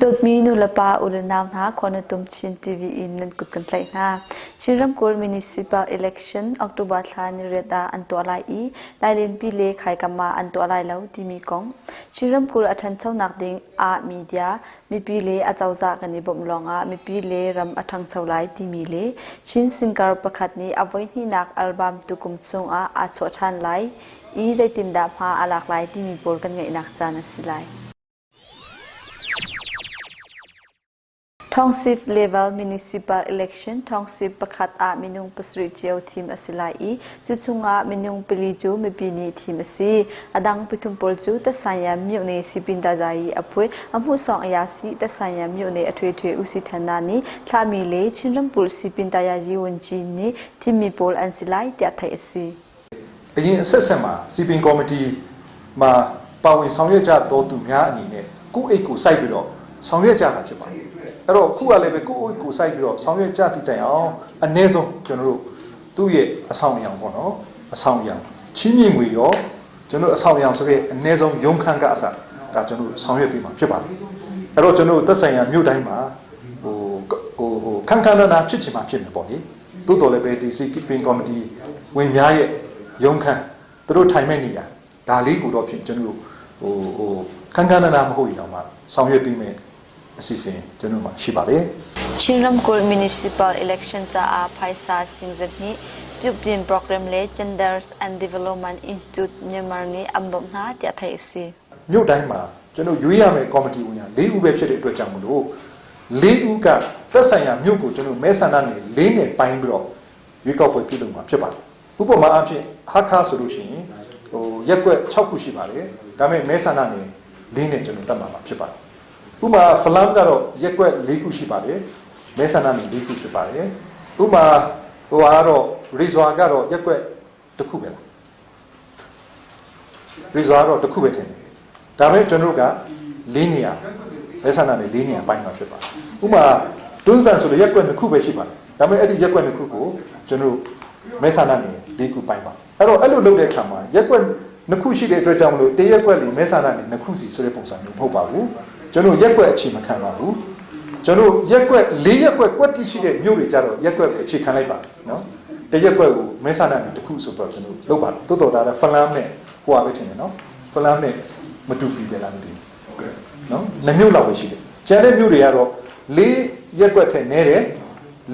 Dot mi nu lapa ulenam na khonu tum chin TV in nan kut kan tlai na Chiram Kul Municipal Election October thla ni reda an to lai i lai len pi le khai kama an to lai lo ti mi kong Chiram Kul athan chau nak ding a media mi pi le a chau za kan ni bom longa mi pi le ram athang chau lai ti mi le chin singer pakhat ni avoi ni nak album tu kum chung a a cho than lai i zaitin da pha alak lai ti mi bol kan ngai nak chana silai Tongsip level municipal election Tongsip pakhat a minung pasri chiao team asilai i chuchunga minung pili chu mipini team asi adang pithum pol chu ta sanya myu ne sipin da jai apoi amu song aya si ta sanya myu ne athwe thwe usi thana ni thlami le chinram pul sipin da ya ji won ji ni team mi pol ansilai tya thai asi အရင်အဆက်ဆက်မှာစီပင်ကော်မတီမှာပါဝင်ဆောင်ရွက်ကြတော်သူများအနေနဲ့ကိုယ့်အိတ်ကိုစိုက်ပြီးတော့ဆောင်ရွက်ကြတာဖြစ်ပါတယ် အဲ့တော့ခုကလည်းပဲကိုယ့်အိတ်ကိုစိုက်ပြီးတော့ဆောင်ရွက်ကြသည့်တိုင်အောင်အ ਨੇ ဆုံးကျွန်တော်တို့သူ့ရဲ့အဆောင်အယောင်ပေါ့နော်အဆောင်အယောင်ချင်းမြင့်ငွေရောကျွန်တော်တို့အဆောင်အယောင်ဆိုတဲ့အ ਨੇ ဆုံးရုံခန့်ကအစဒါကျွန်တော်တို့ဆောင်ရွက်ပြီးမှာဖြစ်ပါတယ်အဲ့တော့ကျွန်တော်တို့သက်ဆိုင်ရာမြို့တိုင်းမှာဟိုဟိုဟိုခန့်ခန့်နာနာဖြစ်ချင်မှဖြစ်မယ်ပေါ့လေတိုးတော်လည်းပဲဒီစီပင်ကော်မတီဝင်များရဲ့ရုံခန်းသူတို့ထိုင်မဲ့နေရဒါလေးကိုတော့ဖြင့်ကျွန်တော်တို့ဟိုဟိုခန်းခန်းနာနာမဟုတ်ရင်တော့မှဆောင်ရွက်ပြီးမယ် အစီအစဉ်ကျွန်တော်မှရှိပါတယ် Chinram Kul Municipal Election cha a phaisa singzat ni Pyupin Program le Genders and Development Institute Myanmar ni ambom na tya thai si မြို့တိုင်းမှာကျွန်တော်ရွေးရမယ်ကော်မတီဝင်ရ၄ဦးပဲဖြစ်တဲ့အတွက်ကြောင့်မလို့၄ဦးကသက်ဆိုင်ရာမြို့ကိုကျွန်တော်မဲဆန္ဒနယ်၄နယ်ပိုင်းပြီးတော့ရွေးကောက်ပွဲပြုလုပ်မှာဖြစ်ပါတယ်ဥပမာအဖြစ်ဟာခါဆိုလို့ရှိရင်ဟိုရက်ကွက်6ခုရှိပါတယ်ဒါပေမဲ့မဲဆန္ဒနယ်၄နယ်ကျွန်တော်တတ်မှာပါဖြစ်ပါတယ် ဥပမာဖလမ်ကတော့ရက်ကွက်၄ခုရှိပါတယ်မဲဆန္ဒနယ်၄ခုဖြစ်ပါတယ်ဥပမာဟိုကတော့ရီဇွာကတော့ရက်ကွက်တစ်ခုပဲလားရီဇွာတော့တစ်ခုပဲထင်တယ်ဒါပေမဲ့ကျွန်တော်တို့က၄နေရာမဲဆန္ဒနဲ့၄နေရာပိုင်းမှာဖြစ်ပါတယ်ဥပမာတွန်းဆန်ဆိုတဲ့ရက်ကွက်နှစ်ခုပဲရှိပါတယ်ဒါပေမဲ့အဲ့ဒီရက်ကွက်နှစ်ခုကိုကျွန်တော်တို့မဲဆန္ဒနဲ့၄ခုပိုင်းပါအဲ့တော့အဲ့လိုလုပ်တဲ့အခါမှာရက်ကွက်နှစ်ခုရှိတဲ့အတွက်ကြောင့်မလို့တရက်ကွက်လေးမဲဆန္ဒနဲ့နှစ်ခုစီဆိုတဲ့ပုံစံမျိုးမဟုတ်ပါဘူး ကျွန်တော်ရက်ကွက်အခြေမခံပါဘူးကျွန်တော်ရက်ကွက်၄ရက်ကွက်ကွက်တိရှိတဲ့မြို့တွေကြတော့ရက်ကွက်ကိုအခြေခံလိုက်ပါနော်တရက်ကွက်ကိုမဲဆန္ဒနဲ့တစ်ခုဆိုတော့ကျွန်တော်လုပ်ပါတယ်တိုးတော်တာလည်းဖလမ်းနဲ့ဟိုပါပဲထင်တယ်နော်ဖလမ်းနဲ့မတူပြီပဲလားမသိဘူးနော်နှစ်မြို့လောက်ပဲရှိတယ်ကျန်တဲ့မြို့တွေကတော့၄ရက်ကွက်ထက်နည်းတယ်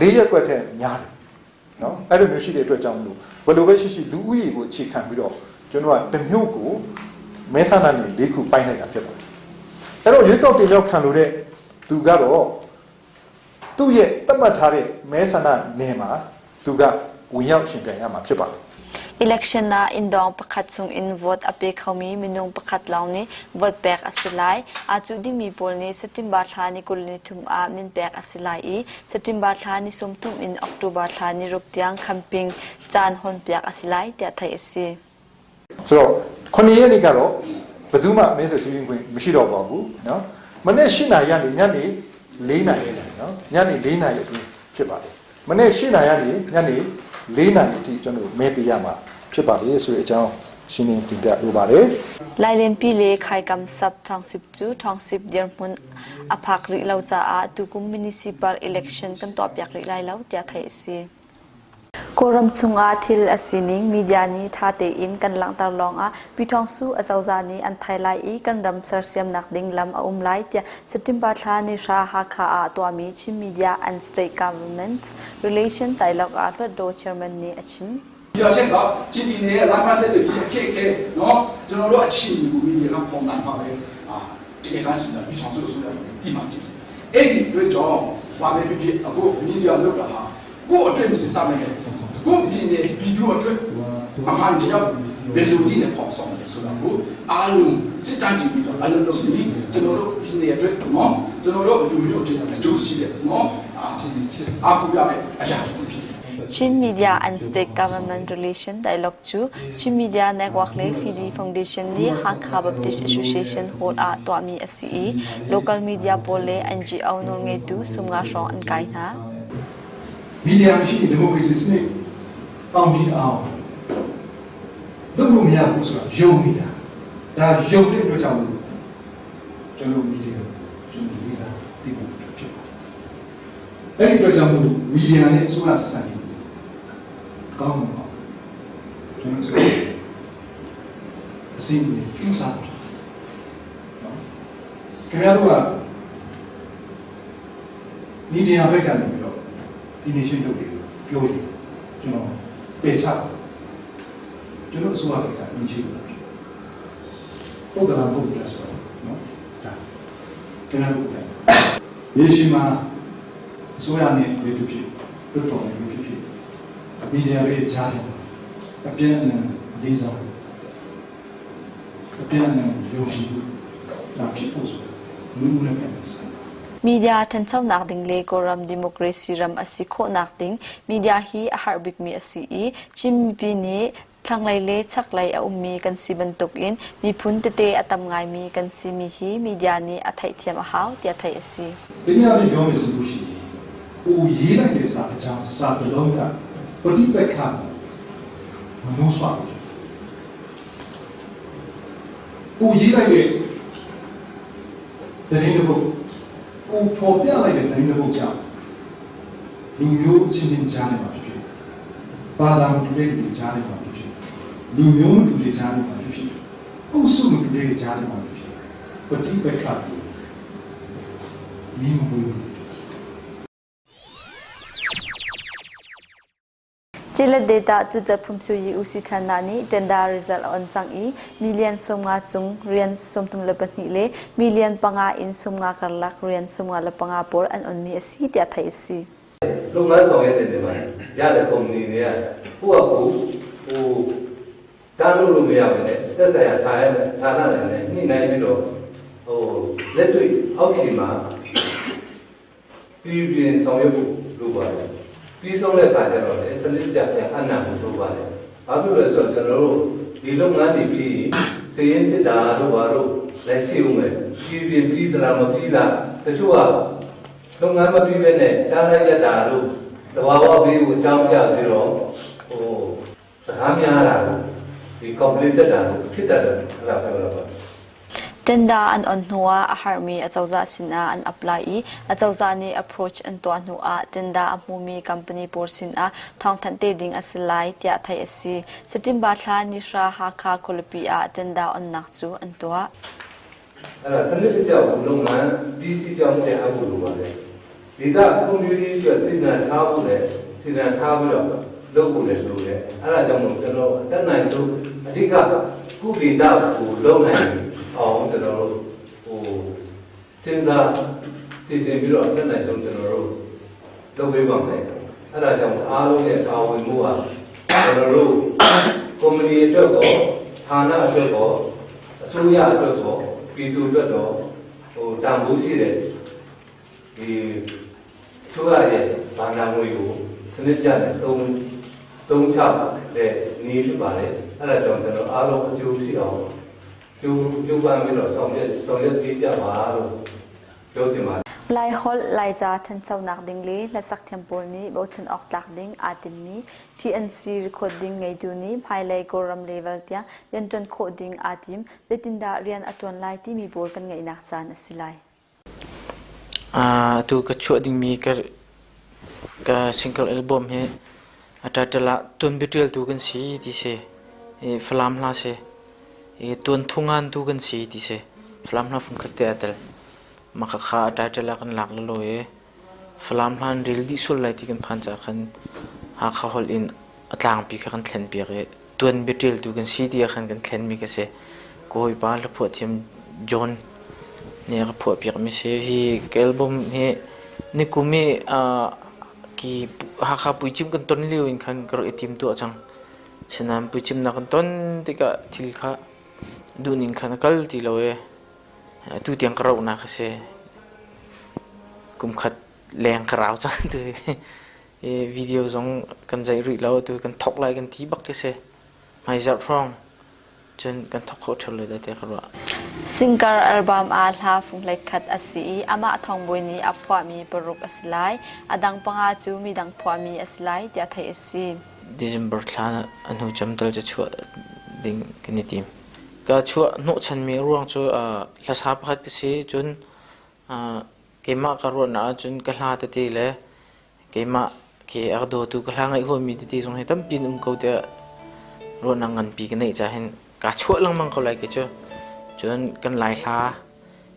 ၄ရက်ကွက်ထက်များတယ်နော်အဲ့လိုမျိုးရှိတဲ့အတွက်ကြောင့်မလို့ဘယ်လိုပဲရှိရှိလူဦးရေကိုအခြေခံပြီးတော့ကျွန်တော်ကတစ်မြို့ကိုမဲဆန္ဒနယ်၄ခုပိုင်းလိုက်တာဖြစ်ပါတယ် အဲ့တော့ရွေးကောက်တင်မြောက်ခံလို့တဲ့သူကတော့သူ့ရဲ့သတ်မှတ်ထားတဲ့မဲဆန္ဒနယ်မှာသူကဝင်ရောက်ရှင်ပြန်ရမှာဖြစ်ပါတယ် election na indong pakhat chung in vote ape khomi minung pakhat lawni vote pek asilai achu di mi pol ni september thla ni kulni thum a min pek asilai i september thla ni somthum in october thla ni ruptiang khamping chan hon pek asilai tya thai asi ဆိုတော့ခုနှစ်ရက်နေ့ကတော့ဘ ယ်သူမှမင်းဆိုစီးရင်ခွင့်မရှိတော့ပါဘူးနော်မနေ့၈နာရီကနေညနေ၄နာရီနော်ညနေ၄နာရီအတွင်းဖြစ်ပါတယ်မနေ့၈နာရီကနေညနေ၄နာရီအထိကျွန်တော်မဲပေးရမှာဖြစ်ပါတယ်ဆိုတဲ့အကြောင်းရှင်းလင်းတင်ပြလိုပါတယ်လိုင်လင်ပီလေခိုင်ကမ်ဆပ်ထောင်စစ်ကျူထောင်စစ်ဒီမွန်အဖက်ရီလောက်ချာအတူကွန်မြူနီစီပယ်အီလက်ရှင်ကန်တော့ပြက်ရီလိုက်လောက်တရထိုင်စီ koram chunga thil asining media ni thate in kan lang tar long a pithong su azauza ni an thai lai i kan ram sar siam nak ding lam a um lai tia september thla ni sha ha kha a to mi chi media and state government relation dialogue a do chairman ni achim ဒီတော့ချက်တော့ကြည်ပြည်နယ်လမ်းမဆက်တွေအခက်ခဲနော်ကျွန်တော်တို့အချင်းကိုမိဒီကပုံမှန်ပါပဲအာဒီကနေ့ဆိုတာဒီချောင်းစုဆိုတာဒီမှာဖြစ်တယ်အဲ့ဒီတွေ့တော့ဘာပဲဖြစ်ဖြစ်အခုမီဒီယာလောက်တာဟာကိုယ့်အတွက်မစစ်စားနို င်ဘူးကိုယ့်ပြည်နယ်ပြည်သူအတွက်အမှန်တရားဘယ်လိုနည်းနဲ့ပေါ့ဆောင်လဲဆိုတာကိုအားလုံးစစ်တမ်းကြည့်ပြီးတော့အလုံးလုံးပြီးကျွန်တော်တို့ပြည်နယ်အတွက်နော်ကျွန်တော်တို့လူမျိုးတွေအကျိုးရှိတယ်နော်အာအားကိုရမယ်အရာဖြစ်တယ် Chin Media and State Government Relation Dialogue chu Chin Media Network le Fidi Foundation ni Hakha Baptist Association Hall a to mi ACE Local Media Pole NGO nol nge tu sumnga shong an kai na မီဒီယာမရှိရင်ဒီမိုကရေစီစနစ် အောင်ပြီးအောင်လုပ်လို့မရဘူးဆိုတာယုံနေတာဒါယုံတဲ့အတွက်ကြောင့်ကျွန်တော်မီဒီယာကျွန်တော်လေးစားအဲ့ဒီအတွက်ကြောင့်မို့မီဒီယာနဲ့အစိုးရဆက်ဆံရေးကောင်းမှာပါကျွန်တော်ဆိုအစီအစဉ်ကျူးစားတယ်နော်ခင်ဗျားတို့ကမီဒီယာဘက်ကနေပြီးတော့ဒီနေရှင်းလုပ်ပြီးပြောရင်ကျွန်တော် ပယ်ချတယ်ကျွန်တော်အစိုးရဘက်ကအင်းရှိတယ်ဟုတ်တယ်လားဟုတ်တယ်ဆိုတော့နော်ဒါခင်ဗျားတို့ကရေရှိမှာအစိုးရနဲ့ဒီလိုဖြစ်ပြတ်တော်နေဖြစ်ဖြစ်မီဒီယာရဲ့ကြားတယ်အပြည့်အစုံလေးစားအပြည့်အစုံယုံကြည်လာဖြစ်ဖို့ဆိုလူနဲ့ပြန်စား media than chau nak ding le koram democracy ram asi kho nak ding media hi a har bik mi asi i chim pi ni thanglai le chaklai a ummi kan si ban tok in mi phun te te atam ngai mi kan si mi hi media ni a thai thiam a haw tia thai asi ဒီနေ့အပြင်ပြောမယ်ဆိုလို့ရှိရင်ဟိုရေးလိုက်တဲ့စာအကြောင်းစာတစ်လုံးကပဋိပက္ခမနှိုးဆွဘူးဟိုရေးလိုက်တဲ့တရင်တစ် ပုဒ်ဟိုပေါ်ပြလိုက်တဲ့တရင်တစ်ပုဒ်ကြောင့်လူမျိုးချင်းချင်းကြားနေမှာဖြစ်ဖြစ်ဘာသာမတူတဲ့လူတွေကြားနေမှာဖြစ်ဖြစ်လူမျိုးမတူတဲ့ကြားနေမှာဖြစ်ဖြစ်အုပ်စုမတူတဲ့ကြားနေမှာဖြစ်ဖြစ်ပဋိပက္ခကိုမီးမမွေးဘူး chile data tu cha phum chu yi usi thana ni tenda result on chang i million som nga chung rian som tum le pa ni le million panga in som nga kar lak rian som nga le panga por an on mi asi tia thai si လုပ်ငန်းဆောင်ရွက်တဲ့နေရာမှာရတဲ့ကုမ္ပဏီတွေကကိုယ့်အကူဟိုတားလို့လို့မရဘူးလေသက်ဆိုင်ရာထားရဌာနတွေနဲ့ညှိနှိုင်းပြီးတော့ဟိုလက်တွေ့အောက်ခြေမှာပြည်ပြင်းဆောင်ရွက်ဖို့လိုပါတယ် ပြီးဆုံးတဲ့အခါကျတော့လေစနစ်တကျပြန်အနံ့ဖို့လိုပါတယ်ဘာဖြစ်လို့လဲဆိုတော့ကျွန်တော်တို့ဒီလုပ်ငန်းတွေပြီးစည်ရင်းစစ်တာတို့ဘာတို့လက်ရှိဦးမယ်ပြည်ပြင်းပြီးသလားမပြီးလားတချို့ကလုပ်ငန်းမပြီးပဲနဲ့တားလိုက်ရတာတို့တဘာဝဘေးကိုအကြောင်းပြပြီးတော့ဟိုစကားများတာတို့ဒီ complete တက်တာတို့ဖြစ်တတ်တယ်အဲ့ဒါပြောတော့ပါ tenda an on hnuwa a harmi a chawza sina an apply i a chawza ni approach an to hnu a tenda a hmumi company por sin a thong than te ding asilai tia thai asi satimba thla ni shra ha kha kholpi a tenda on nak chu an to အဲ့ဒါစနစ်တကျလုပ်ငန်းပြီးစီကြောင်းတဲ့အဖို့လိုပါတယ်ဒီက community အတွက်စိတ်နှံထားဖို့လည်းစိတ်နှံထားပြီးတော့လုပ်ဖို့လည်းလိုတယ်အဲ့ဒါကြောင့်မို့ကျွန်တော်အတက်နိုင်ဆုံးအဓိကကုဒေတာကိုလုပ်နိုင်အောင် ကျွန်တော်တို့ဟိုစဉ်းစားစီစဉ်ပြီးတော့အတက်နိုင်ဆုံးကျွန်တော်တို့လုပ်ပေးပါမယ်အဲ့ဒါကြောင့်အားလုံးရဲ့ပါဝင်မှုဟာကျွန်တော်တို့ကုမ္ပဏီအတွက်ကောဌာနအတွက်ကောအစိုးရအတွက်ကောပြည်သူအတွက်တော့ဟိုတန်ဖိုးရှိတဲ့ဒီအစိုးရရဲ့ဘာသာငွေကိုစနစ်ကျတဲ့သုံးသုံးချတဲ့နည်းဖြစ်ပါတယ်အဲ့ဒါကြောင့်ကျွန်တော်အားလုံးအကျိုးရှိအောင် ကျိုးကျိုးပန်းပြီးတော့ဆောင်ရွက်ဆောင်ရွက်ပေးကြပါလို့ပြောချင်ပါတယ် lai hol lai za than chau nak ding le la sak thiam por ni bo chen ok tlak ding atim mi tnc recording ngai tu ni phai lai koram level tia len ton kho ding atim zetinda rian aton lai ti mi bor kan ngai nak chan asilai à tu cái chuột đình mi cái cái single album he ata tala tun bitel tu kan si ti se e flam la se e tun thungan tu kan si ti se flam la fun khatte atal maka kha ata tala kan lak lo e flam lan ril di sul lai ti kan phan cha khan ha kha hol in atlang pi kan thlen pi re tun bitel tu kan si ti khan kan thlen mi ka se koi ba la pho thiam john เนี่ยก็พวกเปียกมิเซฮีเกลบอมเนี่ยนี่กูมีอ่ากีหาคาปุยจิมกันต้นเลี้ยวอินคันกระติมตัวจังฉะนั้นปุยจิมนั ก็ชั่วนุชันมีร่วงจูอ่าละสาพัดพิสิจุนอ่าเกมะกรณาจุนกลาตตีเลยเกมะเคอักดูตุกลางไอหัวมีตตีสงให้ตั้มปีนอุ้มเขาจะรวนนังเงินปีกันไอจะเห็นก็ชั่วลังมังเขาเลยกิจูจนกันไหลาลา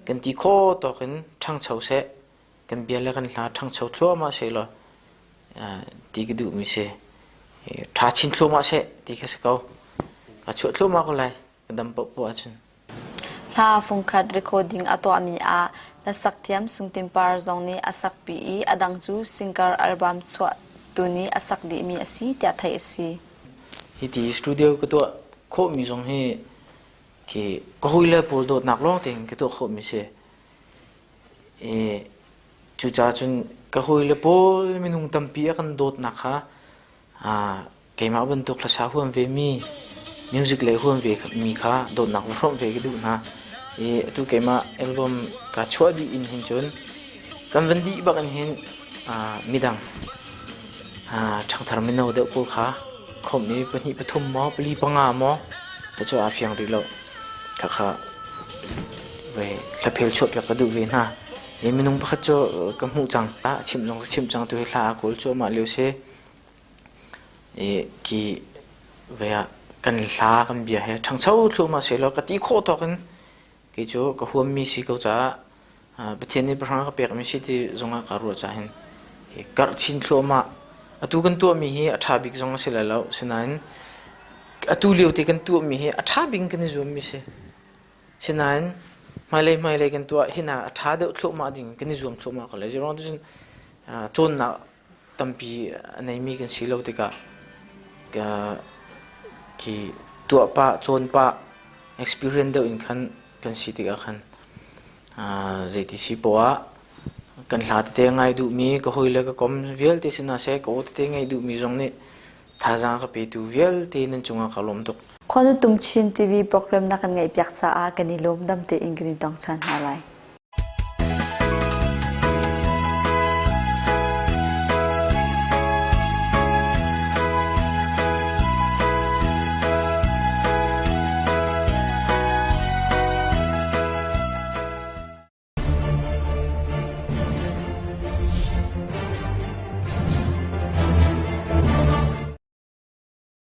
กันตีโคต่อกันช่างเฉาเสกันเบียร์แล้วกันลาช่างเฉาทั่วมาเสลอตีกระดูมีเสท้าชินทั่วมาเสตีกระสักเกาก็ชั่วทั่วมาเขาเลย tim ka chua no chan mi ruang chu a la sa pakhat ka si chun a kema ka ro na chun ka hla ta ti le ke ma ke ar do tu ka hlang ai ho mi ti jong he tam pin um ko te ro nang ngan pi ke nei cha hen ka chua lang mang ko lai ke cho chon kan lai hla kan ti kho to kan thang chau se kan bia le kan hla thang chau thlo ma se lo à ti cái đủ mi se thà chín thlo ma se ti cái sao ka chua thlo ma ko lai kan dam po po a chun ลาฟงคัด recording อตัวมีอาและสักเทียมสุงติมปาร์จงนี้อาศักปีอดังจูซิงเกิลอัลบั้มชวดตั กันลากันเบียเฮทั้งเช้าทุ่มาเสียแล้วก็ตีโคตอกันกิจูก็หัวมีสิเขาจะประเทศนี้ประหารก็เปียกมีสิที่จงการรัวจะเห็นกัดชินทัวมาอตุกันตัวมีเฮอัฐาบิกจงเสียแล้วฉะนั้นอตุเลียวตีกันตัวมีเฮอัฐาบิกกันนี่จงมีเสฉนั้นมาเลยมาเลยกันตัวเฮน่าอัฐาเดือดทัวมาดิ่งกันนี่จงทัวมาก็เลยจะร้องด้วยจนนะตั้มปีในมีกันสิแล้วติกา คีตัวปะชนปะ experience เดียวอินขันกันสิติกันอ่าเจติสิปวะกันหลาดเตงไงดูมีก็หุยเล็กก็คอมเวลที่สินาเซก็ตเตงไงดูมีตรงนี้ท่าจางก็ไปดูเวลที่นั่นจงก็ลมตกคนตุ้มชินทีวีโปรแกรมนักไงเปียกสะากันนิลมดำเตอิงกษต้องชันอะไร